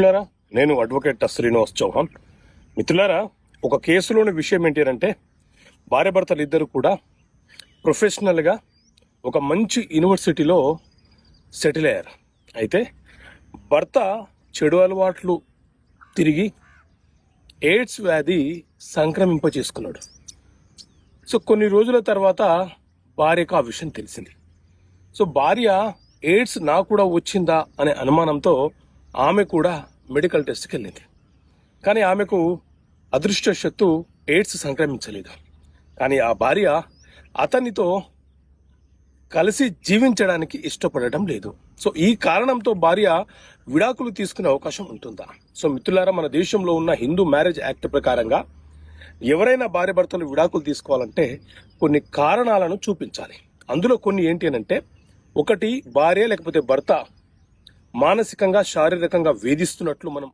మిత్రులారా నేను అడ్వకేట్ శ్రీనివాస్ చౌహాన్. మిత్రులారా ఒక కేసులోని విషయం ఏంటి అంటే భార్య భర్తలు ఇద్దరు కూడా ప్రొఫెషనల్గా ఒక మంచి యూనివర్సిటీలో సెటిల్ అయ్యారు. అయితే భర్త చెడు అలవాట్లు తిరిగి ఎయిడ్స్ వ్యాధి సంక్రమింప చేసుకున్నాడు సో కొన్ని రోజుల తర్వాత భార్యకు ఆ విషయం తెలిసింది. సో భార్య ఎయిడ్స్ నాకు కూడా వచ్చిందా అనే అనుమానంతో ఆమె కూడా మెడికల్ టెస్ట్కి వెళ్ళింది. కానీ ఆమెకు అదృష్టశత్తు ఎయిడ్స్ సంక్రమించలేదు. కానీ ఆ భార్య అతనితో కలిసి జీవించడానికి ఇష్టపడటం లేదు. సో ఈ కారణంతో భార్య విడాకులు తీసుకునే అవకాశం ఉంటుందా? సో మిత్రులారా మన దేశంలో ఉన్న హిందూ మ్యారేజ్ యాక్ట్ ప్రకారంగా ఎవరైనా భార్య భర్తలు విడాకులు తీసుకోవాలంటే కొన్ని కారణాలను చూపించాలి. అందులో కొన్ని ఏంటి అని అంటే ఒకటి భార్య లేకపోతే భర్త మానసికంగా శారీరకంగా వేధిస్తున్నట్లు మనం